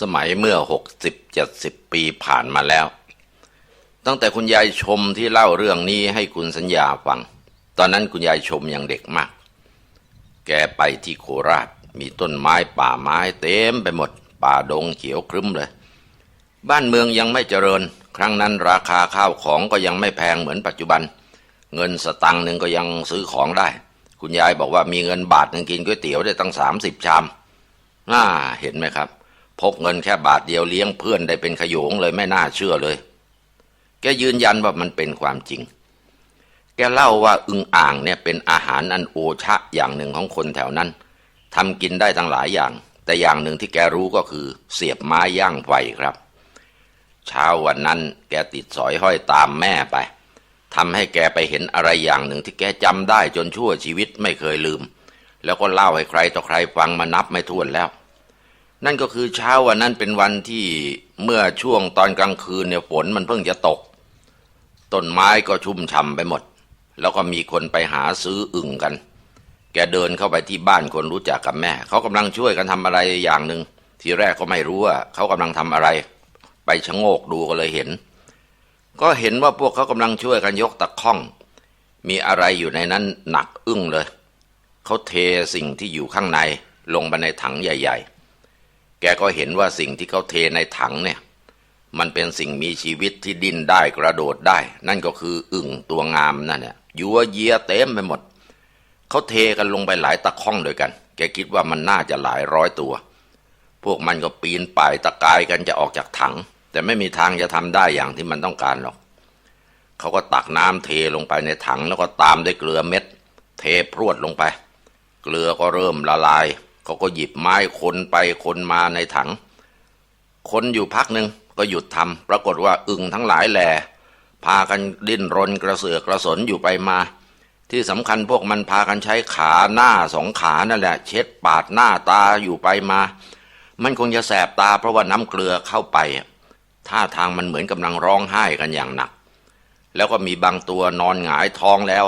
สมัยเมื่อหกสิบเจ็ดสิบปีผ่านมาแล้ว ตั้งแต่คุณยายชมที่เล่าเรื่องนี้ให้คุณสัญญาฟัง ตอนนั้นคุณยายชมยังเด็กมาก แกไปที่โคราชมีต้นไม้ป่าไม้เต็มไปหมด ป่าดงเขียวครึ้มเลย บ้านเมืองยังไม่เจริญ ครั้งนั้นราคาข้าวของก็ยังไม่แพงเหมือนปัจจุบัน เงินสตังค์หนึ่งก็ยังซื้อของได้ คุณยายบอกว่ามีเงินบาทหนึ่งกินก๋วยเตี๋ยวได้ตั้งสามสิบชามน่าเห็นไหมครับ พกเงินแค่บาทเดียวเลี้ยงเพื่อนได้เป็นขยงเลยไม่น่าเชื่อเลย แกยืนยันว่ามันเป็นความจริง แกเล่าว่าอึงอ่างเนี่ยเป็นอาหารอันโอชะอย่างหนึ่งของคนแถวนั้นทำกินได้ทั้งหลายอย่าง แต่อย่างหนึ่งที่แกรู้ก็คือ เสียบไม้ย่างไฟครับ เช้าวันนั้นแกติดสอยห้อยตามแม่ไปทำให้แกไปเห็นอะไรอย่างหนึ่งที่แกจำได้จนชั่วชีวิตไม่เคยลืม แล้วก็เล่าให้ใครต่อใครฟังมานับไม่ถ้วนแล้ว นั่นก็คือเช้าวันนั้นเป็นวันที่เมื่อช่วงตอนกลางคืนเนี่ยฝนมันเพิ่งจะตก ต้นไม้ก็ชุ่มฉ่ำไปหมด แล้วก็มีคนไปหาซื้ออึ่งกัน แกเดินเข้าไปที่บ้านคนรู้จักกับแม่ เขากำลังช่วยกันทำอะไรอย่างหนึ่งทีแรกก็ไม่รู้ว่าเขากำลังทำอะไร ไปชะโงกดูก็เลยเห็น ก็เห็นว่าพวกเขากำลังช่วยกันยกตะข้อง มีอะไรอยู่ในนั้นหนักอึ้งเลย เขาเทสิ่งที่อยู่ข้างในลงไปในถังใหญ่ ๆ แกก็เห็นว่าสิ่งที่เขาเทในถังเนี่ย มันเป็นสิ่งมีชีวิตที่ดิ้นได้กระโดดได้ นั่นก็คืออึ่งตัวงามนั่นเนี่ยยัวเยียเต็มไปหมด เขาเทกันลงไปหลายตะข้องด้วยกัน แกคิดว่ามันน่าจะหลายร้อยตัว พวกมันก็ปีนป่ายตะกายกันจะออกจากถัง แต่ไม่มีทางจะทำได้อย่างที่มันต้องการหรอก เขาก็ตักน้ำเทลงไปในถังแล้วก็ตามด้วยเกลือเม็ด เทพรวดลงไป เกลือก็เริ่มละลาย เขาก็หยิบไม้คนไปคนมาในถัง คนอยู่พักหนึ่งก็หยุดทำปรากฏว่าอึ่งทั้งหลายแหล่พากันดิ้นรนกระเสือกกระสนอยู่ไปมา ที่สำคัญพวกมันพากันใช้ขาหน้าสองขานั่นแหละ เช็ดปาดหน้าตาอยู่ไปมา มันคงจะแสบตาเพราะว่าน้ำเกลือเข้าไปท่าทางมันเหมือนกำลังร้องไห้กันอย่างหนัก แล้วก็มีบางตัวนอนหงายท้องแล้ว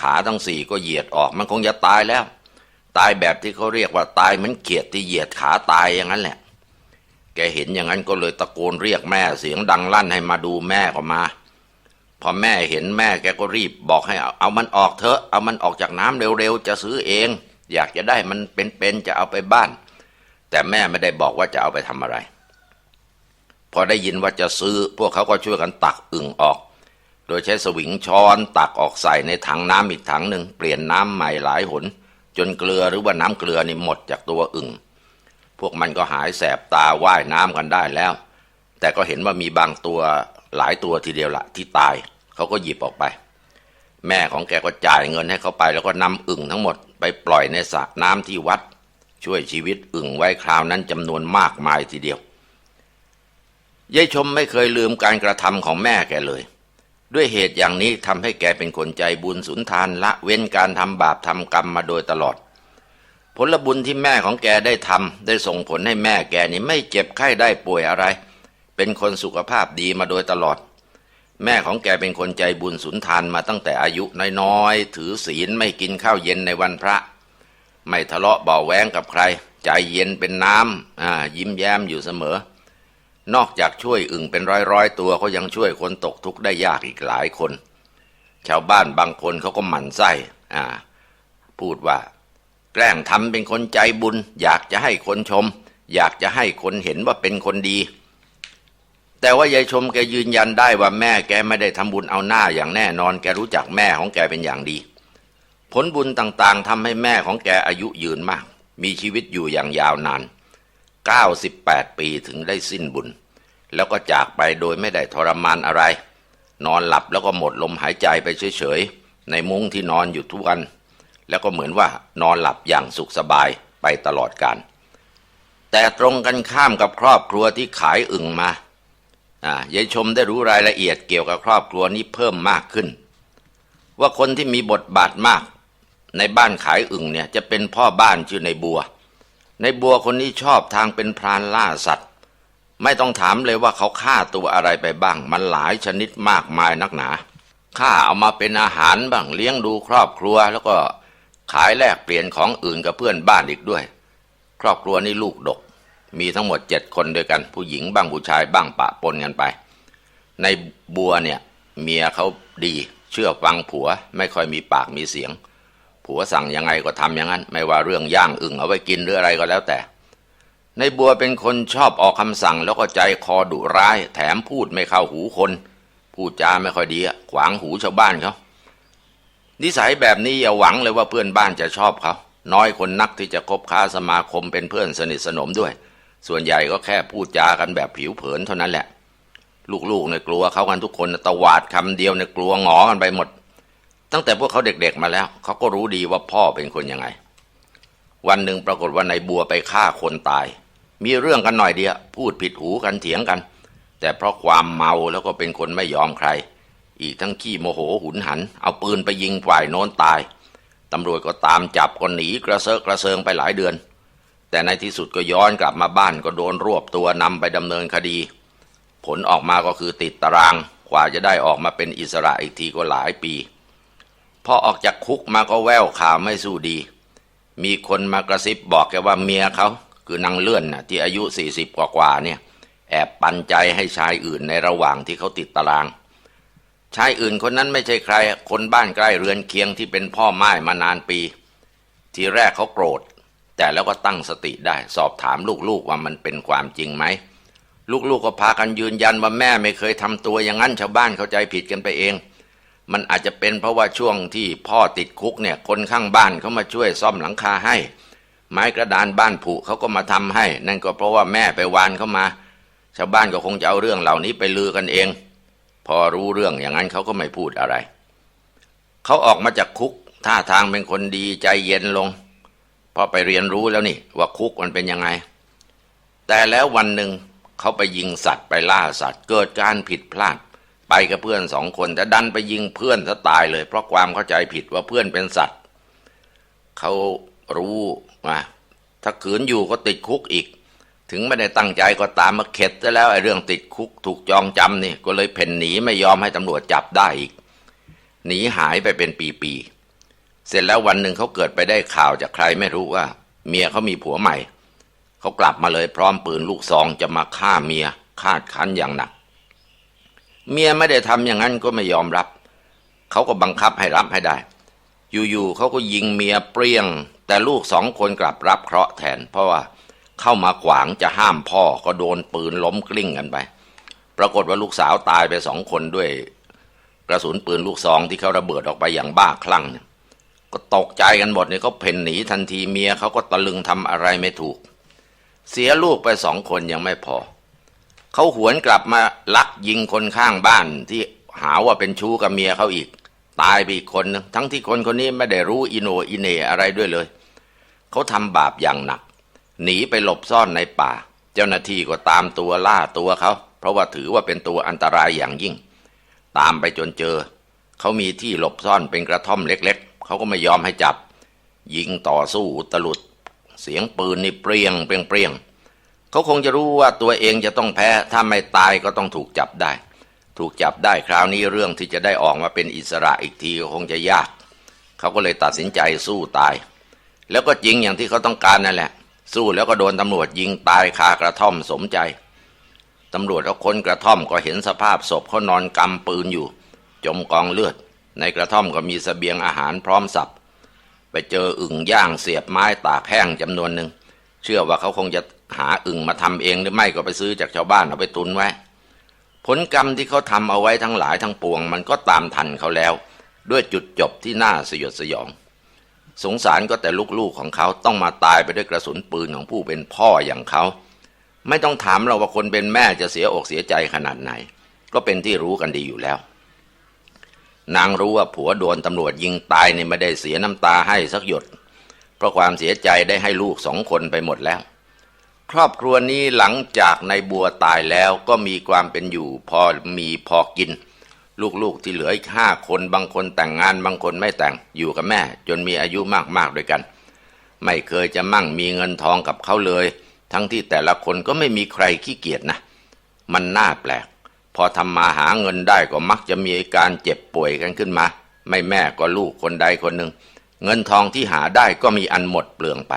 ขาทั้งสี่ก็เหยียดออกมันคงจะตายแล้ว ตายแบบที่เขาเรียกว่าตายเหมือนเขียดที่เหยียดขาตายอย่างนั้นแหละ แกเห็นอย่างนั้นก็เลยตะโกนเรียกแม่เสียงดังลั่นให้มาดูแม่ก็มา พอแม่เห็นแม่แกก็รีบบอกให้เอาเอามันออกเถอะ เอามันออกจากน้ำเร็วๆจะซื้อเอง อยากจะได้มันเป็นๆจะเอาไปบ้าน แต่แม่ไม่ได้บอกว่าจะเอาไปทำอะไร พอได้ยินว่าจะซื้อ พวกเขาก็ช่วยกันตักอึ่งออก โดยใช้สวิงช้อนตักออกใส่ในถังน้ำอีกถังหนึ่งเปลี่ยนน้ำใหม่หลายหน จนเกลือหรือว่าน้ำเกลือนี่หมดจากตัวอึ่ง พวกมันก็หายแสบตาว่ายน้ำกันได้แล้ว แต่ก็เห็นว่ามีบางตัวหลายตัวทีเดียวละที่ตายเขาก็หยิบออกไป แม่ของแกก็จ่ายเงินให้เขาไป แล้วก็นำอึ่งทั้งหมดไปปล่อยในสระน้ำที่วัด ช่วยชีวิตอึ่งไว้คราวนั้นจำนวนมากมายทีเดียวยายชมไม่เคยลืมการกระทำของแม่แกเลย ด้วยเหตุอย่างนี้ทำให้แกเป็นคนใจบุญสุนทานละเว้นการทำบาปทำกรรมมาโดยตลอด ผลบุญที่แม่ของแกได้ทำได้ส่งผลให้แม่แกนี่ไม่เจ็บไข้ได้ป่วยอะไร เป็นคนสุขภาพดีมาโดยตลอด แม่ของแกเป็นคนใจบุญสุนทานมาตั้งแต่อายุน้อยๆ ถือศีลไม่กินข้าวเย็นในวันพระ ไม่ทะเลาะเบาแวงกับใคร ใจเย็นเป็นน้ำยิ้มแย้มอยู่เสมอ นอกจากช่วยอึ่งเป็นร้อยๆตัวเขายังช่วยคนตกทุกข์ได้ยากอีกหลายคน ชาวบ้านบางคนเขาก็หมั่นไส้อ่า พูดว่า แกล้งทำเป็นคนใจบุญ อยากจะให้คนชม อยากจะให้คนเห็นว่าเป็นคนดี แต่ว่ายายชมแกยืนยันได้ว่าแม่แกไม่ได้ทำบุญเอาหน้าอย่างแน่นอน แกรู้จักแม่ของแกเป็นอย่างดี ผลบุญต่างๆทำให้แม่ของแกอายุยืนมาก มีชีวิตอยู่อย่างยาวนาน 98 ปีถึงได้สิ้นบุญ แล้วก็จากไปโดยไม่ได้ทรมานอะไร นอนหลับแล้วก็หมดลมหายใจไปเฉยๆ ในมุ้งที่นอนอยู่ทุกวัน แล้วก็เหมือนว่านอนหลับอย่างสุขสบายไปตลอดกาลแต่ตรงกันข้ามกับครอบครัวที่ขายอึ่งมา อ่ายายชมได้รู้รายละเอียดเกี่ยวกับครอบครัวนี้เพิ่มมากขึ้น ว่าคนที่มีบทบาทมาก ในบ้านขายอึ่งเนี่ยจะเป็นพ่อบ้านชื่อในบัว ในบัวคนนี้ชอบทางเป็นพรานล่าสัตว์ ไม่ต้องถามเลยว่าเขาฆ่าตัวอะไรไปบ้าง มันหลายชนิดมากมายนักหนาฆ่าเอามาเป็นอาหารบ้างเลี้ยงดูครอบครัว แล้วก็ขายแลกเปลี่ยนของอื่นกับเพื่อนบ้านอีกด้วย ครอบครัวนี้ลูกดก มีทั้งหมดเจ็ดคนด้วยกัน ผู้หญิงบ้างผู้ชายบ้างปะปนกันไป ในบัวเนี่ย เมียเขาดีเชื่อฟังผัว ไม่ค่อยมีปากมีเสียง ผัวสั่งยังไงก็ทำอย่างนั้น ไม่ว่าเรื่องย่างอึ่งเอาไว้กินหรืออะไรก็แล้วแต่ ในบัวเป็นคนชอบออกคำสั่งแล้วก็ใจคอดุร้าย แถมพูดไม่เข้าหูคน พูดจาไม่ค่อยดีขวางหูชาวบ้านเขานิสัยแบบนี้อย่าหวังเลยว่าเพื่อนบ้านจะชอบเขาน้อยคนนักที่จะคบค้าสมาคมเป็นเพื่อนสนิทสนมด้วย ส่วนใหญ่ก็แค่พูดจากันแบบผิวเผินเท่านั้นแหละ ลูกๆเนี่ยกลัวเขากันทุกคนตวาดคำเดียวเนี่ยกลัวหงอกันไปหมด ตั้งแต่พวกเขาเด็กๆมาแล้ว เขาก็รู้ดีว่าพ่อเป็นคนยังไง วันหนึ่งปรากฏว่านายบัวไปฆ่าคนตาย มีเรื่องกันหน่อยเดียวพูดผิดหูกันเถียงกัน แต่เพราะความเมาแล้วก็เป็นคนไม่ยอมใคร อีกทั้งขี้โมโหหุนหัน เอาปืนไปยิงฝ่ายโน้นตายตำรวจก็ตามจับก็หนีกระเซาะกระเซิงไปหลายเดือน แต่ในที่สุดก็ย้อนกลับมาบ้านก็โดนรวบตัวนำไปดำเนินคดี ผลออกมาก็คือติดตารางกว่าจะได้ออกมาเป็นอิสระอีกทีก็หลายปี พอออกจากคุกมาก็แววข่าวไม่สู้ดี มีคนมากระซิบบอกแกว่าเมียเขา คือนางเลื่อนนะที่อายุสี่สิบกว่าๆเนี่ย แอบปันใจให้ชายอื่นในระหว่างที่เขาติดตาราง ชายอื่นคนนั้นไม่ใช่ใคร คนบ้านใกล้เรือนเคียงที่เป็นพ่อไม้มานานปี ทีแรกเขาโกรธ แต่แล้วก็ตั้งสติได้ สอบถามลูกๆว่ามันเป็นความจริงไหมลูกๆก็พากันยืนยันว่าแม่ไม่เคยทำตัวอย่างนั้นชาวบ้านเข้าใจผิดกันไปเอง มันอาจจะเป็นเพราะว่าช่วงที่พ่อติดคุกเนี่ย คนข้างบ้านเขามาช่วยซ่อมหลังคาให้ ไม้กระดานบ้านผุเขาก็มาทำให้ นั่นก็เพราะว่าแม่ไปวานเขามา ชาวบ้านก็คงจะเอาเรื่องเหล่านี้ไปลือกันเอง พอรู้เรื่องอย่างนั้นเขาก็ไม่พูดอะไร เขาออกมาจากคุกท่าทางเป็นคนดีใจเย็นลงพอไปเรียนรู้แล้วนี่ว่าคุกมันเป็นยังไง แต่แล้ววันหนึ่งเขาไปยิงสัตว์ไปล่าสัตว์ เกิดการผิดพลาด ไปกับเพื่อนสองคนแต่ดันไปยิงเพื่อนซะตายเลย เพราะความเข้าใจผิดว่าเพื่อนเป็นสัตว์เขารู้ว่าถ้าขืนอยู่ก็ติดคุกอีก ถึงไม่ได้ตั้งใจก็ตามมาเข็ดซะแล้วไอ้เรื่องติดคุกถูกจองจำนี่ก็เลยเพ่นหนีไม่ยอมให้ตำรวจจับได้อีกหนีหายไปเป็นปีๆเสร็จแล้ววันหนึ่งเขาเกิดไปได้ข่าวจากใครไม่รู้ว่า เมียเขามีผัวใหม่เขากลับมาเลยพร้อมปืนลูกซองจะมาฆ่าเมียคาดคั้นอย่างหนัก เมียไม่ได้ทำอย่างนั้นก็ไม่ยอมรับ เขาก็บังคับให้รับให้ได้ อยู่ๆเขาก็ยิงเมียเปรี้ยง แต่ลูกสองคนกลับรับเคราะห์แทน เพราะว่าเข้ามาขวางจะห้ามพ่อก็โดนปืนล้มกลิ้งกันไป ปรากฏว่าลูกสาวตายไปสองคนด้วยกระสุนปืนลูกซองที่เขาระเบิดออกไปอย่างบ้าคลั่งเนี่ยก็ตกใจกันหมดเนี่ยเขาเพ่นหนีทันทีเมียเขาก็ตะลึงทำอะไรไม่ถูก เสียลูกไปสองคนยังไม่พอ เขาหวนกลับมาลักยิงคนข้างบ้านที่หาว่าเป็นชู้กับเมียเขาอีก ตายไปอีกคนนึงทั้งที่คนคนนี้ไม่ได้รู้อิโนอิเนอะไรด้วยเลย เขาทำบาปอย่างหนัก หนีไปหลบซ่อนในป่า เจ้าหน้าที่ก็ตามตัวล่าตัวเขา เพราะว่าถือว่าเป็นตัวอันตรายอย่างยิ่ง ตามไปจนเจอ เขามีที่หลบซ่อนเป็นกระท่อมเล็ก ๆ เขาก็ไม่ยอมให้จับ ยิงต่อสู้ตลุด เสียงปืนนี่เปรียงเปรียงเปรียง เขาคงจะรู้ว่าตัวเองจะต้องแพ้ ถ้าไม่ตายก็ต้องถูกจับได้ ถูกจับได้คราวนี้เรื่องที่จะได้ออกมาเป็นอิสระอีกทีก็คงจะยาก เขาก็เลยตัดสินใจสู้ตาย แล้วก็จริงอย่างที่เขาต้องการนั่นแหละ สู้แล้วก็โดนตำรวจยิงตายคากระท่อมสมใจตำรวจเขาค้นกระท่อมก็เห็นสภาพศพเขานอนกำปืนอยู่ จมกองเลือด ในกระท่อมก็มีสเสบียงอาหารพร้อมสับไปเจออึ่งย่างเสียบไม้ตากแห้งจำนวนหนึ่งเชื่อว่าเขาคงจะ หาอึ่งมาทำเองหรือไม่ก็ไปซื้อจากชาวบ้านเอาไปตุนไว้ ผลกรรมที่เขาทำเอาไว้ทั้งหลายทั้งปวง มันก็ตามทันเขาแล้ว ด้วยจุดจบที่น่าสยดสยอง สงสารก็แต่ลูกๆของเขาต้องมาตายไปด้วยกระสุนปืนของผู้เป็นพ่ออย่างเขา ไม่ต้องถามเราว่าคนเป็นแม่จะเสียอกเสียใจขนาดไหน ก็เป็นที่รู้กันดีอยู่แล้ว นางรู้ว่าผัวโดนตำรวจยิงตายเนี่ยไม่ได้เสียน้ำตาให้สักหยด เพราะความเสียใจได้ให้ลูกสองคนไปหมดแล้ว ครอบครัวนี้หลังจากในบัวตายแล้วก็มีความเป็นอยู่พอมีพอกิน ลูกๆที่เหลืออีกห้าคนบางคนแต่งงานบางคนไม่แต่งอยู่กับแม่ จนมีอายุมากๆด้วยกัน ไม่เคยจะมั่งมีเงินทองกับเขาเลย ทั้งที่แต่ละคนก็ไม่มีใครขี้เกียจนะ มันน่าแปลก พอทำมาหาเงินได้ก็มักจะมีอาการเจ็บป่วยกันขึ้นมา ไม่แม่ก็ลูกคนใดคนหนึ่งเงินทองที่หาได้ก็มีอันหมดเปลืองไป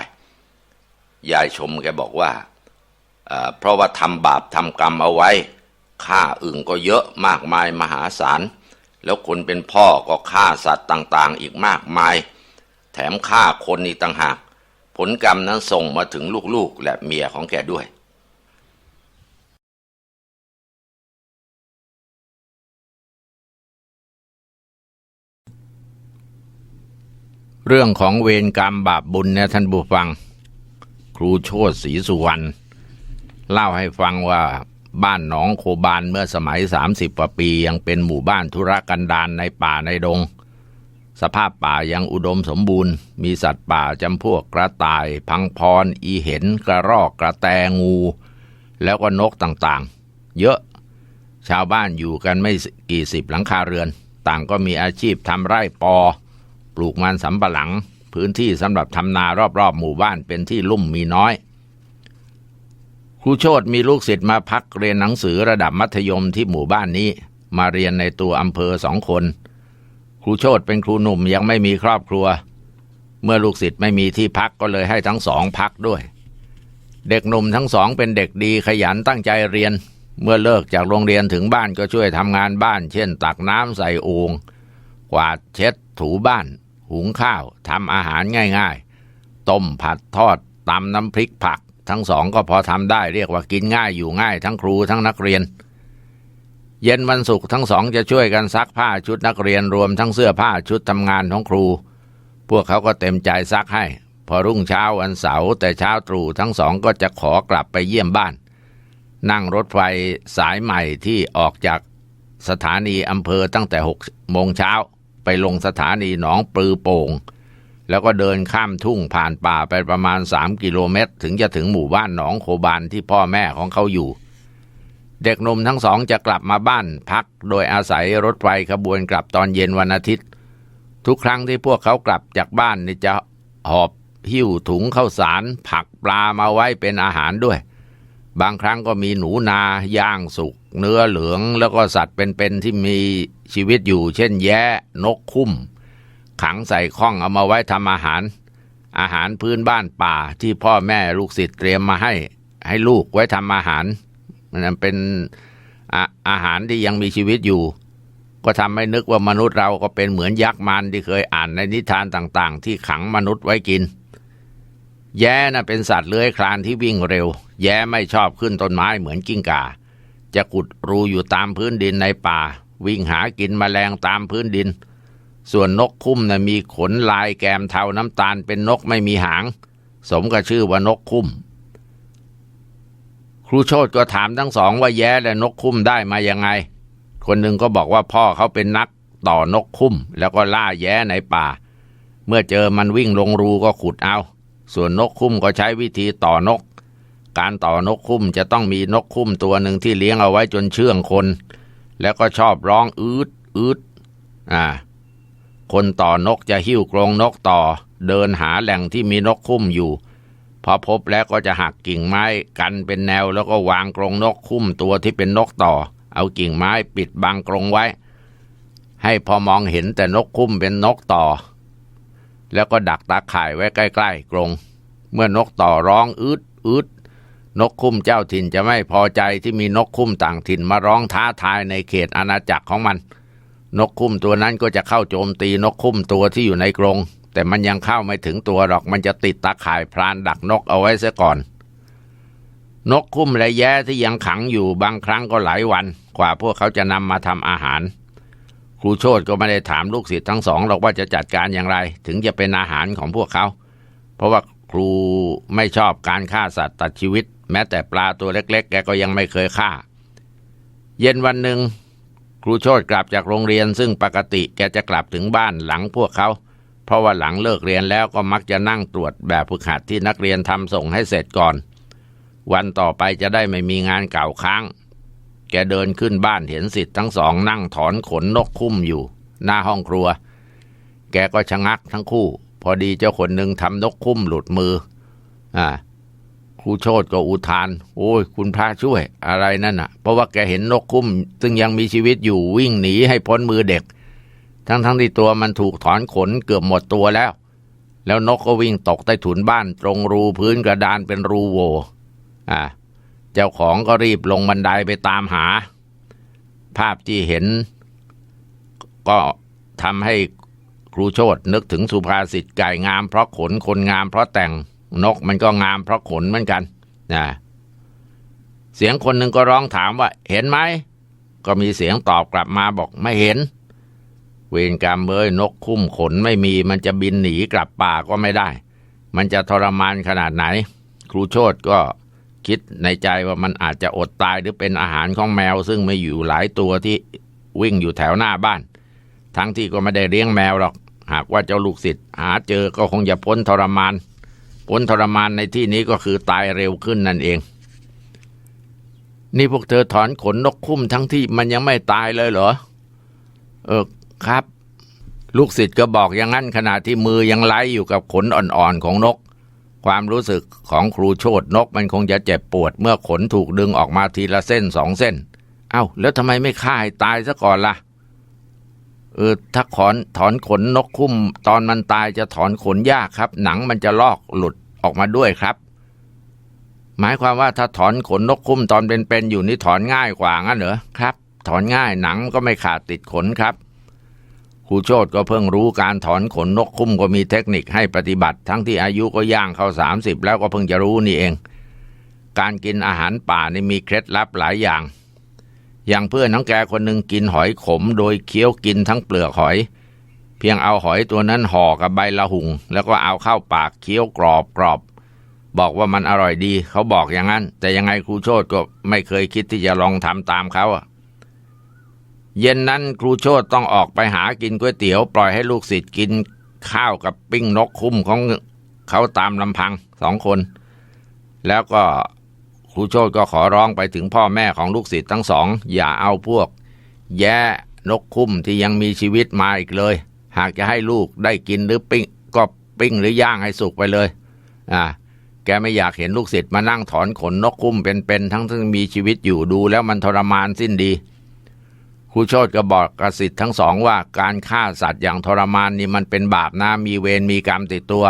ยายชมแกบอกว่า เพราะว่าทำบาปทำกรรมเอาไว้ฆ่าอึ่งก็เยอะมากมายมหาศาล แล้วคนเป็นพ่อก็ฆ่าสัตว์ต่างๆ อีกมากมาย แถมฆ่าคนอีกต่างหาก ผลกรรมนั้นส่งมาถึงลูกๆ และเมียของแกด้วยเรื่องของเวรกรรมบาปบุญเนี่ยท่านผู้ฟัง ครูโชติศรีสุวรรณเล่าให้ฟังว่าบ้านหนองโคบานเมื่อสมัย 30กว่าปียังเป็นหมู่บ้านธุรกันดารในป่าในดง สภาพป่ายังอุดมสมบูรณ์ มีสัตว์ป่าจำพวกกระต่าย พังพร อีเห็นกระรอกกระแตงู แล้วก็นกต่างๆ เยอะชาวบ้านอยู่กันไม่กี่สิบหลังคาเรือน ต่างก็มีอาชีพทำไร่ปอ ปลูกมันสำปะหลัง พื้นที่สำหรับทำนารอบๆ หมู่บ้านเป็นที่ลุ่มมีน้อย ครูโชตมีลูกศิษย์มาพักเรียนหนังสือระดับมัธยมที่หมู่บ้านนี้ มาเรียนในตัวอำเภอสองคน ครูโชตเป็นครูหนุ่มยังไม่มีครอบครัว เมื่อลูกศิษย์ไม่มีที่พักก็เลยให้ทั้งสองพักด้วย เด็กหนุ่มทั้งสองเป็นเด็กดีขยันตั้งใจเรียน เมื่อเลิกจากโรงเรียนถึงบ้านก็ช่วยทำงานบ้าน เช่น ตักน้ำใส่โอ่งกวาดเช็ดถูบ้าน หุงข้าวทำอาหารง่ายๆ ต้มผัดทอดตำน้ำพริกผัก ทั้งสองก็พอทำได้เรียกว่ากินง่ายอยู่ง่ายทั้งครูทั้งนักเรียน เย็นวันศุกร์ทั้งสองจะช่วยกันซักผ้าชุดนักเรียนรวมทั้งเสื้อผ้าชุดทำงานของครู พวกเขาก็เต็มใจซักให้ พอรุ่งเช้าวันเสาร์แต่เช้าตรู่ทั้งสองก็จะขอกลับไปเยี่ยมบ้าน นั่งรถไฟสายใหม่ที่ออกจากสถานีอำเภอตั้งแต่หกโมงเช้า ไปลงสถานีหนองปลือโป่งแล้วก็เดินข้ามทุ่งผ่านป่าไปประมาณสามกิโลเมตร ถึงจะถึงหมู่บ้านหนองโคบานที่พ่อแม่ของเขาอยู่ เด็กหนุ่มทั้งสองจะกลับมาบ้านพักโดยอาศัยรถไฟขบวนกลับตอนเย็นวันอาทิตย์ ทุกครั้งที่พวกเขากลับจากบ้านนี่จะหอบหิ้วถุงข้าวสาร ผักปลามาไว้เป็นอาหารด้วย บางครั้งก็มีหนูนาย่างสุก เนื้อเหลืองแล้วก็สัตว์เป็นๆที่มีชีวิตอยู่ เช่นแย้นกคุ้ม ขังใส่ข้องเอามาไว้ทำอาหาร อาหารพื้นบ้านป่าที่พ่อแม่ลูกศิษย์เตรียมมาให้ ให้ลูกไว้ทำอาหาร มันเป็นอาอาหารที่ยังมีชีวิตอยู่ ก็ทำให้นึกว่ามนุษย์เราก็เป็นเหมือนยักษ์มันที่เคยอ่านในนิทานต่าง ๆ ที่ขังมนุษย์ไว้กิน แย้น่ะเป็นสัตว์เลื้อยคลานที่วิ่งเร็ว แย้ไม่ชอบขึ้นต้นไม้เหมือนกิ้งก่า จะขุดรูอยู่ตามพื้นดินในป่า วิ่งหากินแมลงตามพื้นดิน ส่วนนกคุ้มนะ่ะมีขนลายแกมเทาน้ำตาลเป็นนกไม่มีหาง สมกับชื่อว่านกคุ้ม ครูโชตก็ถามทั้งสองว่าแย้และนกคุ้มได้มายังไง คนหนึ่งก็บอกว่าพ่อเขาเป็นนักต่อนกคุ้ม แล้วก็ล่าแย้ในป่า เมื่อเจอมันวิ่งลงรูก็ขุดเอา ส่วนนกคุ้มก็ใช้วิธีต่อนก การต่อนกคุ้มจะต้องมีนกคุ้มตัวหนึ่งที่เลี้ยงเอาไว้จนเชื่องคน แล้วก็ชอบร้องอืดอืดอ่า คนต่อนกจะหิ้วกรงนกต่อ เดินหาแหล่งที่มีนกคุ้มอยู่ พอพบแล้วก็จะหักกิ่งไม้กันเป็นแนวแล้วก็วางกรงนกคุ้มตัวที่เป็นนกต่อ เอากิ่งไม้ปิดบังกรงไว้ ให้พอมองเห็นแต่นกคุ้มเป็นนกต่อ แล้วก็ดักตาข่ายไว้ใกล้ๆกรง เมื่อนกต่อร้องอืดอืดนกคุ้มเจ้าถิ่นจะไม่พอใจที่มีนกคุ้มต่างถิ่นมาร้องท้าทายในเขตอาณาจักรของมัน นกคุ้มตัวนั้นก็จะเข้าโจมตีนกคุ้มตัวที่อยู่ในกรง แต่มันยังเข้าไม่ถึงตัวหรอกมันจะติดตาข่ายพรานดักนกเอาไว้เสียก่อน นกคุ้มและแย้ที่ยังขังอยู่บางครั้งก็หลายวัน กว่าพวกเขาจะนำมาทำอาหาร ครูโชตก็ไม่ได้ถามลูกศิษย์ทั้งสองหรอกว่าจะจัดการอย่างไร ถึงจะเป็นอาหารของพวกเขา เพราะว่าครูไม่ชอบการฆ่าสัตว์ตัดชีวิต แม้แต่ปลาตัวเล็ก ๆ แกก็ยังไม่เคยฆ่า เย็นวันหนึ่งครูโชตกลับจากโรงเรียนซึ่งปกติแกจะกลับถึงบ้านหลังพวกเขา เพราะว่าหลังเลิกเรียนแล้วก็มักจะนั่งตรวจแบบฝึกหัดที่นักเรียนทำส่งให้เสร็จก่อน วันต่อไปจะได้ไม่มีงานเก่าค้าง กเดินขึ้นบ้านเห็นสิทธิ์ทั้งสองนั่งถอนขนนกคุ้มอยู่ หน้าห้องครัว แกก็ชะงักทั้งคู่ พอดีเจ้าคนหนึ่งทำนกคุ้มหลุดมือ อ่าครูโชตก็อุทาน โอ้ย คุณพระช่วย อะไรนั่นน่ะ เพราะว่าแกเห็นนกคุ้ม ซึ่งยังมีชีวิตอยู่วิ่งหนีให้พ้นมือเด็ก ทั้งทั้งที่ตัวมันถูกถอนขนเกือบหมดตัวแล้ว แล้วนกก็วิ่งตกใต้ถุนบ้าน ตรงรูพื้นกระดานเป็นรูโวอ่า เจ้าของก็รีบลงบันไดไปตามหา ภาพที่เห็น ก็ทำให้ครูโชตนึกถึงสุภาษิตไก่งามเพราะขนคนงามเพราะแต่งนกมันก็งามเพราะขนเหมือนกันนะเสียงคนหนึ่งก็ร้องถามว่า เห็นไหม ก็มีเสียงตอบกลับมาบอกไม่เห็น เวรกรรมเอ้ยนกคุ้มขนไม่มีมันจะบินหนีกลับป่าก็ไม่ได้ มันจะทรมานขนาดไหน ครูโชตก็ คิดในใจว่ามันอาจจะอดตายหรือเป็นอาหารของแมว ซึ่งไม่อยู่หลายตัวที่วิ่งอยู่แถวหน้าบ้าน ทั้งที่ก็ไม่ได้เลี้ยงแมวหรอก หากว่าเจ้าลูกศิษย์หาเจอก็คงจะพ้นทรมาน พ้นทรมานในที่นี้ก็คือตายเร็วขึ้นนั่นเอง นี่พวกเธอถอนขนนกคุ้มทั้งที่มันยังไม่ตายเลยเหรอ เออครับ ลูกศิษย์ก็บอกอย่างนั้นขณะที่มือยังไล่อยู่กับขนอ่อนๆของนก ความรู้สึกของครูโชดนกมันคงจะเจ็บปวดเมื่อขนถูกดึงออกมาทีละเส้นสองเส้น เอ้า แล้วทำไมไม่ฆ่าให้ตายซะก่อนล่ะ เออ ถ้าถอนถอนขนนกคุ้ม ตอนมันตายจะถอนขนยากครับ หนังมันจะลอกหลุดออกมาด้วยครับ หมายความว่าถ้าถอนขนนกคุ้มตอนเป็นๆอยู่นี่ถอนง่ายกว่างั้นเหรอครับ ถอนง่ายหนังก็ไม่ขาดติดขนครับ ครูโชตก็เพิ่งรู้การถอนขนนกคุ้มก็มีเทคนิคให้ปฏิบัติ ทั้งที่อายุก็ย่างเข้าสามสิบแล้วก็เพิ่งจะรู้นี่เอง การกินอาหารป่านี่มีเคล็ดลับหลายอย่าง อย่างเพื่อนน้องแกคนหนึ่งกินหอยขม โดยเคี้ยวกินทั้งเปลือกหอย เพียงเอาหอยตัวนั้นห่อกับใบละหุง แล้วก็เอาเข้าปากเคี้ยวกรอบกรอบบอกว่ามันอร่อยดี เขาบอกอย่างนั้น แต่ยังไงครูโชตก็ไม่เคยคิดที่จะลองทำตามเขาอะ เย็นนั้นครูโชตต้องออกไปหากินก๋วยเตี๋ยว ปล่อยให้ลูกศิษย์กินข้าวกับปิ้งนกคุ้มของเขาตามลำพังสองคน แล้วก็ครูโชตก็ขอร้องไปถึงพ่อแม่ของลูกศิษย์ทั้งสอง อย่าเอาพวก แย่นกคุ้มที่ยังมีชีวิตมาอีกเลย หากจะให้ลูกได้กินหรือปิ้งก็ปิ้งหรือย่างให้สุกไปเลยอ่าแกไม่อยากเห็นลูกศิษย์มานั่งถอนขนนกคุ้มเป็นๆทั้งที่มีชีวิตอยู่ดูแล้วมันทรมานสิ้นดี ครูโชตก็บอกกสิทธิ์ทั้งสองว่าการฆ่าสัตว์อย่างทรมานนี่มันเป็นบาปนะมีเวรมีกรรมติดตัว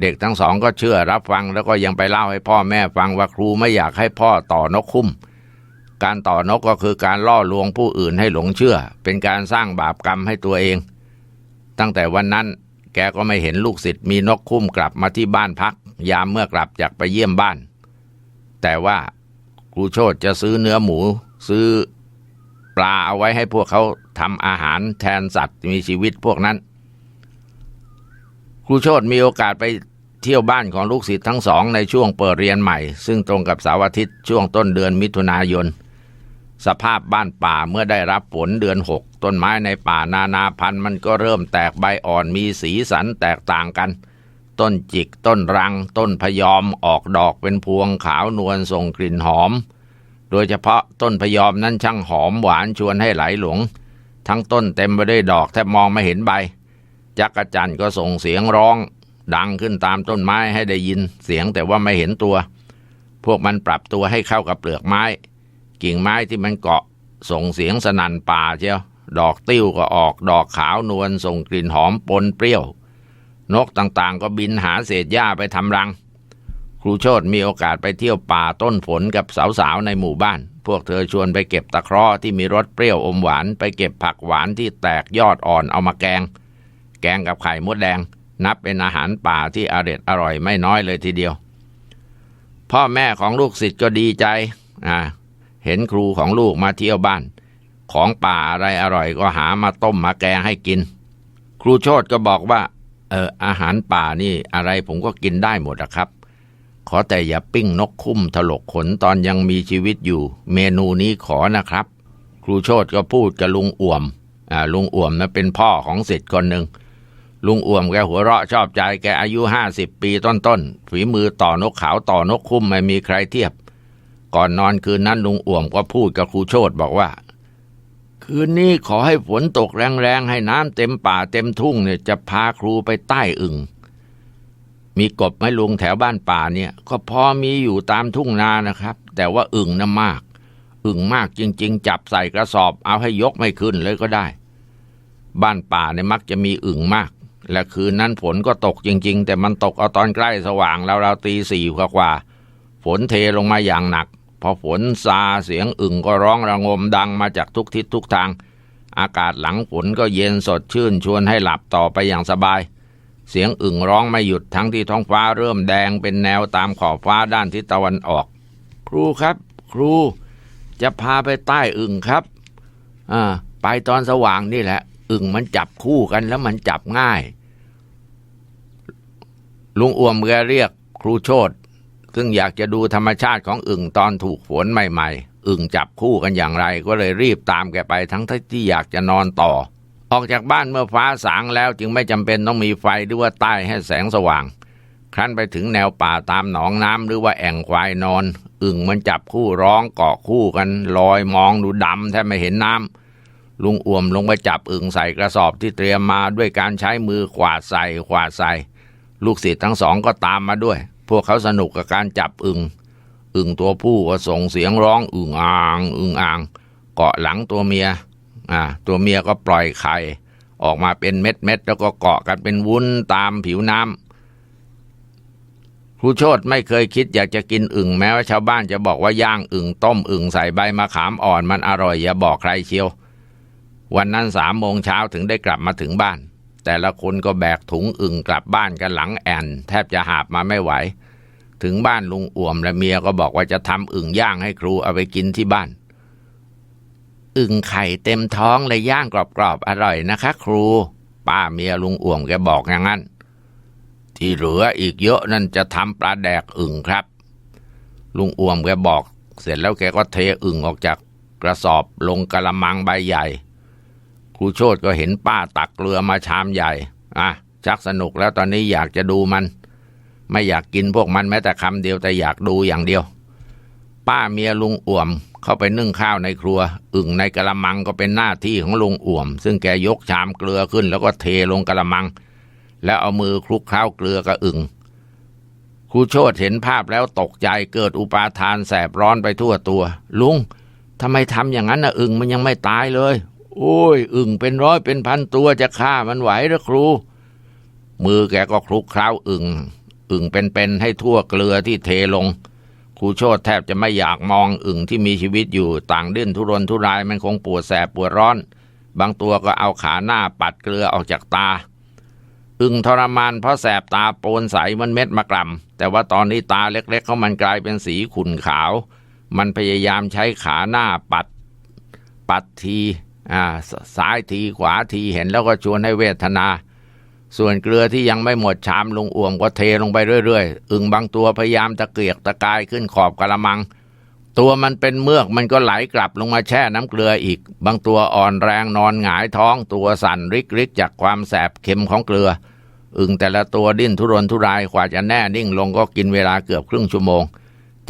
เด็กทั้งสองก็เชื่อรับฟังแล้วก็ยังไปเล่าให้พ่อแม่ฟังว่าครูไม่อยากให้พ่อต่อนกคุ้ม การต่อนกก็คือการล่อลวงผู้อื่นให้หลงเชื่อ เป็นการสร้างบาปกรรมให้ตัวเอง ตั้งแต่วันนั้นแกก็ไม่เห็นลูกศิษย์มีนกคุ้มกลับมาที่บ้านพัก ยามเมื่อกลับจากไปเยี่ยมบ้าน แต่ว่าครูโชตจะซื้อเนื้อหมู ซื้อ ปลาเอาไว้ให้พวกเขาทำอาหารแทนสัตว์มีชีวิตพวกนั้น ครูโชตมีโอกาสไปเที่ยวบ้านของลูกศิษย์ทั้งสองในช่วงเปิดเรียนใหม่ ซึ่งตรงกับเสาร์อาทิตย์ช่วงต้นเดือนมิถุนายน สภาพบ้านป่าเมื่อได้รับฝนเดือนหกต้นไม้ในป่านานาพันธุ์มันก็เริ่มแตกใบอ่อนมีสีสันแตกต่างกัน ต้นจิกต้นรัง ต้นพยอมออกดอกเป็นพวงขาวนวลส่งกลิ่นหอม โดยเฉพาะต้นพยอมนั้นช่างหอมหวานชวนให้ไหลหลง ทั้งต้นเต็มไปด้วยดอกแทบมองไม่เห็นใบ จักรจันทร์ก็ส่งเสียงร้อง ดังขึ้นตามต้นไม้ให้ได้ยินเสียงแต่ว่าไม่เห็นตัว พวกมันปรับตัวให้เข้ากับเปลือกไม้ กิ่งไม้ที่มันเกาะ ส่งเสียงสนั่นป่าเชียวดอกติ้วก็ออก ดอกขาวนวลส่งกลิ่นหอมปนเปรี้ยว นกต่างๆ ก็บินหาเศษหญ้าไปทำรัง ครูโชตมีโอกาสไปเที่ยวป่าต้นฝนกับสาวๆในหมู่บ้าน พวกเธอชวนไปเก็บตะเคราะห์ที่มีรสเปรี้ยวอมหวาน ไปเก็บผักหวานที่แตกยอดอ่อนเอามาแกง แกงกับไข่มดแดง นับเป็นอาหารป่าที่อร่อยอร่อยไม่น้อยเลยทีเดียว พ่อแม่ของลูกศิษย์ก็ดีใจอ่าเห็นครูของลูกมาเที่ยวบ้าน ของป่าอะไรอร่อยก็หามาต้มมาแกงให้กิน ครูโชตก็บอกว่า เอออาหารป่านี่อะไรผมก็กินได้หมดอะครับ ขอแต่อย่าปิ้งนกคุ้มถลกขนตอนยังมีชีวิตอยู่ เมนูนี้ขอนะครับ ครูโชตก็พูดกับลุงอ่วมอ่าลุงอ่วมนะเป็นพ่อของศิษย์คนหนึ่งลุงอ่วมแกหัวเราะชอบใจแกอายุห้าสิบปีต้นๆฝีมือต่อนกขาวต่อนกคุ้มไม่มีใครเทียบ ก่อนนอนคืนนั้นลุงอ่วมก็พูดกับครูโชตบอกว่า คืนนี้ขอให้ฝนตกแรงๆให้น้ำเต็มป่าเต็มทุ่งเนี่ยจะพาครูไปใต้อึ่ง มีกบไหมลุงแถวบ้านป่าเนี่ยก็พอมีอยู่ตามทุ่งนานะครับ แต่ว่าอึ่งน่ะมาก อึ่งมากจริง ๆ จับใส่กระสอบ เอาให้ยกไม่ขึ้นเลยก็ได้ บ้านป่าเนี่ยมักจะมีอึ่งมาก และคืนนั้นฝนก็ตกจริง ๆ แต่มันตกเอาตอนใกล้สว่างแล้วเราตีสี่กว่าฝนเทลงมาอย่างหนัก พอฝนซาเสียงอึ่งก็ร้องระงมดังมาจากทุกทิศทุกทาง อากาศหลังฝนก็เย็นสดชื่นชวนให้หลับต่อไปอย่างสบาย เสียงอึ่งร้องไม่หยุดทั้งที่ท้องฟ้าเริ่มแดงเป็นแนวตามขอบฟ้าด้านทิศตะวันออก ครูครับ ครูจะพาไปใต้อึ่งครับอ่าไปตอนสว่างนี่แหละ อึ่งมันจับคู่กันแล้วมันจับง่าย ลุงอ้วมแกเรียกครูโชตซึ่งอยากจะดูธรรมชาติของอึ่งตอนถูกฝนใหม่ ๆ อึ่งจับคู่กันอย่างไร ก็เลยรีบตามแกไปทั้งที่อยากจะนอนต่อ ออกจากบ้านเมื่อฟ้าสางแล้วจึงไม่จำเป็นต้องมีไฟหรือว่าใต้ให้แสงสว่าง ครั้นไปถึงแนวป่าตามหนองน้ำหรือว่าแอ่งควายนอน อึ่งมันจับคู่ร้องเกาะคู่กันลอยมองดูดำแทบไม่เห็นน้ำลุงอ่วมลงไปจับอึ่งใส่กระสอบที่เตรียมมาด้วยการใช้มือขวาดใส่ขวาดใส่ ลูกศิษย์ทั้งสองก็ตามมาด้วย พวกเขาสนุกกับการจับอึ่งอึ่งตัวผู้ก็ส่งเสียงร้องอึ่งอ่าง อึ่งอ่าง เกาะหลังตัวเมีย อ่าตัวเมียก็ปล่อยไข่ออกมาเป็นเม็ดเม็ดแล้วก็เกาะกันเป็นวุ้นตามผิวน้ำครูโชตไม่เคยคิดอยากจะกินอึ่งแม้ว่าชาวบ้านจะบอกว่าย่างอึ่งต้มอึ่งใส่ใบมะขามอ่อนมันอร่อยอย่าบอกใครเชียว วันนั้นสามโมงเช้าถึงได้กลับมาถึงบ้าน แต่ละคนก็แบกถุงอึ่งกลับบ้านกันหลังแอนแทบจะหาบมาไม่ไหว ถึงบ้านลุงอ่วมและเมียก็บอกว่าจะทำอึ่งย่างให้ครูเอาไปกินที่บ้าน อึ่งไข่เต็มท้องเลยย่างกรอบๆอร่อยนะคะ ครู ป้าเมียลุงอ่วมแกบอกอย่างนั้น ที่เหลืออีกเยอะนั่นจะทำปลาแดกอึ่งครับ ลุงอ่วมแกบอก เสร็จแล้วแกก็เทอึ่งออกจากกระสอบลงกระมังใบใหญ่ครูโชตก็เห็นป้าตักเกลือมาชามใหญ่อะชักสนุกแล้วตอนนี้อยากจะดูมัน ไม่อยากกินพวกมันแม้แต่คำเดียวแต่อยากดูอย่างเดียว ป้าเมียลุงอ่วม เข้าไปนึ่งข้าวในครัว อึ่งในกระมังก็เป็นหน้าที่ของลุงอ่วม ซึ่งแกยกชามเกลือขึ้น แล้วก็เทลงกระมัง แล้วเอามือคลุกเคล้าเกลือกับอึ่งครูโชตเห็นภาพแล้วตกใจเกิดอุปาทานแสบร้อนไปทั่วตัว ลุงทำไมทำอย่างนั้นนะอึ่งมันยังไม่ตายเลย โอ้ย อึ่งเป็นร้อยเป็นพันตัวจะฆ่ามันไหวหรือครู มือแกก็คลุกเคล้าอึ่ง อึ่งเป็นๆให้ทั่วเกลือที่เทลง ครูโชตแทบจะไม่อยากมองอึ่งที่มีชีวิตอยู่ต่างดิ้นทุรนทุรายมันคงปวดแสบปวดร้อน บางตัวก็เอาขาหน้าปัดเกลือออกจากตา อึ่งทรมานเพราะแสบตาโปนใสมันเม็ดมะกร่ำแต่ว่าตอนนี้ตาเล็กๆเขามันกลายเป็นสีขุ่นขาว มันพยายามใช้ขาหน้าปัด ปัดทีอ่าซ้ายทีขวาทีเห็นแล้วก็ชวนให้เวทนา ส่วนเกลือที่ยังไม่หมดชามลุงอ่วมก็เทลงไปเรื่อยๆ อึ่งบางตัวพยายามตะเกียกตะกายขึ้นขอบกระมัง ตัวมันเป็นเมือกมันก็ไหลกลับลงมาแช่น้ำเกลืออีก บางตัวอ่อนแรงนอนหงายท้องตัวสั่นริกริกๆจากความแสบเค็มของเกลือ อึ่งแต่ละตัวดิ้นทุรนทุรายกว่าจะแน่นิ่งลงก็กินเวลาเกือบครึ่งชั่วโมง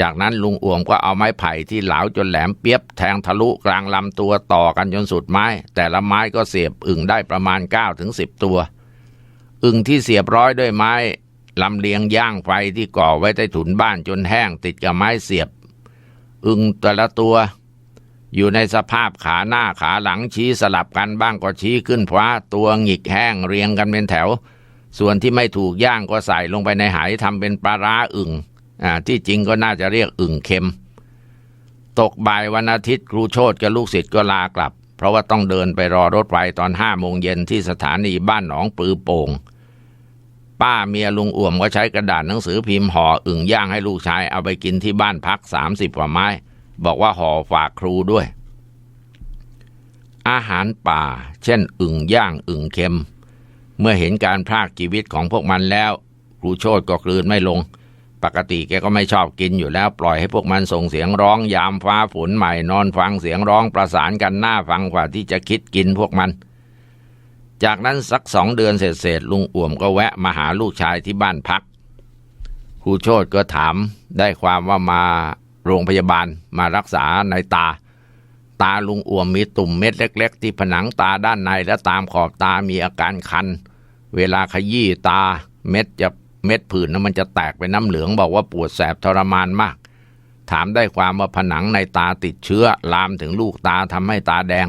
จากนั้นลุงอ่วมก็เอาไม้ไผ่ที่เหลาจนแหลมเปียบแทงทะลุกลางลำตัวต่อกันจนสุดไม้ แต่ละไม้ก็เสียบอึ่งได้ประมาณ9ถึง10ตัว อึ่งที่เสียบร้อยด้วยไม้ลำเลียงย่างไฟที่ก่อไว้ใต้ถุนบ้านจนแห้งติดกับไม้เสียบ อึ่งแต่ละตัว อยู่ในสภาพขาหน้าขาหลังชี้สลับกันบ้างก็ชี้ขึ้นฟ้าตัวหงิกแห้งเรียงกันเป็นแถว ส่วนที่ไม่ถูกย่างก็ใส่ลงไปในไหทำเป็นปลาร้าอึ่งอ่าที่จริงก็น่าจะเรียกอึ่งเค็ม ตกบ่ายวันอาทิตย์ครูโชตกับลูกศิษย์ก็ลากลับ เพราะว่าต้องเดินไปรอรถไฟตอนห้าโมงเย็นที่สถานีบ้านหนองปลือโป่งป้าเมียลุงอ่วมก็ใช้กระดาษหนังสือพิมพ์ห่ออึ่งย่างให้ลูกชายเอาไปกินที่บ้านพักสามสิบกว่าไม้ บอกว่าห่อฝากครูด้วย อาหารป่า เช่น อึ่งย่างอึ่งเค็ม เมื่อเห็นการพรากชีวิตของพวกมันแล้ว ครูโชตก็กลืนไม่ลง ปกติแกก็ไม่ชอบกินอยู่แล้วปล่อยให้พวกมันส่งเสียงร้องยามฟ้าฝนใหม่นอนฟังเสียงร้องประสานกันหน้าฟังกว่าที่จะคิดกินพวกมัน จากนั้นสักสองเดือนเสร็จๆลุงอ่วมก็แวะมาหาลูกชายที่บ้านพักครูโชตก็ถามได้ความว่ามาโรงพยาบาลมารักษาในตา ตาลุงอ่วมมีตุ่มเม็ดเล็ก ๆ ที่ผนังตาด้านในและตามขอบตามีอาการคัน เวลาขยี้ตาเม็ดจะ เม็ดผื่นนั้นมันจะแตกเป็นน้ำเหลืองบอกว่าปวดแสบทรมานมาก ถามได้ความว่าผนังในตาติดเชื้อ ลามถึงลูกตาทำให้ตาแดง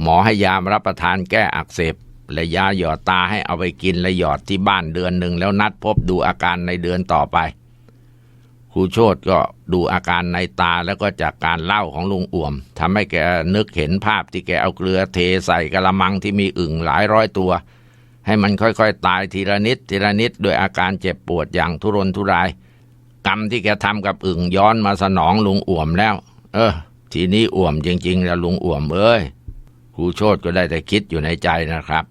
หมอให้ยามรับประทานแก้อักเสบและยาหยอดตาให้เอาไปกินและหยอดที่บ้านเดือนหนึ่งแล้วนัดพบดูอาการในเดือนต่อไปคครูโชตก็ดูอาการในตาแล้วก็จากการเล่าของลุงอ่วมทำให้แกนึกเห็นภาพที่แกเอาเกลือเทใส่กระมังที่มีอึ่งหลายร้อยตัว ให้มันค่อยๆ ตายทีละนิดทีละนิดด้วยอาการเจ็บปวดอย่างทุรนทุราย กรรมที่แกทำกับอึ่งย้อนมาสนองลุงอ่วมแล้ว เออ ทีนี้อ่วมจริงๆแล้วลุงอ่วมเอ้ยครูโชดก็ได้แต่คิดอยู่ในใจนะครับ